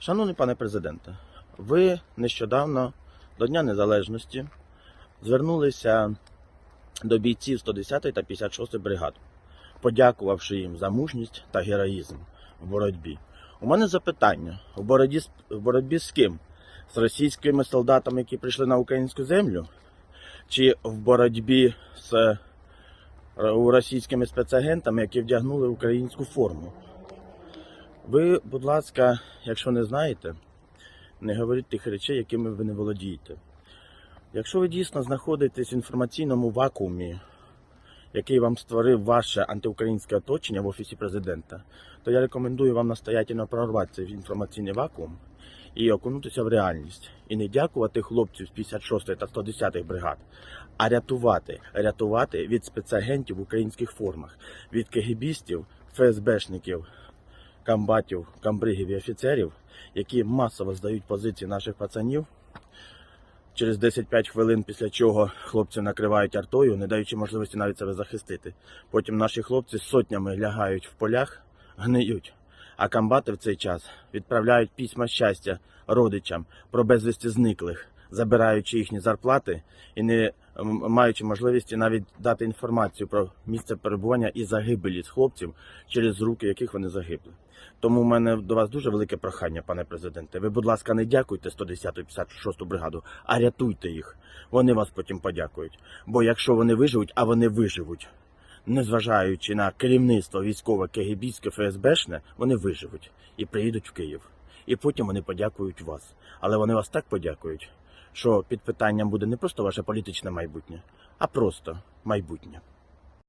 Шановний пане президенте, ви нещодавно до Дня Незалежності звернулися до бійців 110 та 56 бригад, подякувавши їм за мужність та героїзм в боротьбі. У мене запитання: в боротьбі, в боротьбі з ким? З російськими солдатами, які прийшли на українську землю? Чи в боротьбі з е, російськими спецагентами, які вдягнули українську форму? Ви, будь ласка, якщо не знаєте, не говоріть тих речей, якими ви не володієте. Якщо ви дійсно знаходитесь в інформаційному вакуумі, який вам створив ваше антиукраїнське оточення в офісі президента, то я рекомендую вам настоятельно прорвати цей інформаційний вакуум і окунутися в реальність. І не дякувати хлопців з 56 та 110 бригад, а рятувати, рятувати від спецагентів в українських формах, від кегібістів, ФСБшників, комбатів, камбригів і офіцерів, які масово здають позиції наших пацанів. Через 10-5 хвилин після чого хлопці накривають артою, не даючи можливості навіть себе захистити. Потім наші хлопці сотнями лягають в полях, гниють. А комбати в цей час відправляють письма щастя родичам про безвісті зниклих, забираючи їхні зарплати і не маючи можливості навіть дати інформацію про місце перебування і загибелі з хлопців, через руки яких вони загибли. Тому в мене до вас дуже велике прохання, пане президенте. Ви, будь ласка, не дякуйте 110-ту 56-ту бригаду, а рятуйте їх. Вони вас потім подякують. Бо якщо вони виживуть, а вони виживуть, незважаючи на керівництво військове КГБське ФСБшне, вони виживуть і приїдуть в Київ. І потім вони подякують вас. Але вони вас так подякують, що під питанням буде не просто ваше політичне майбутнє, а просто майбутнє.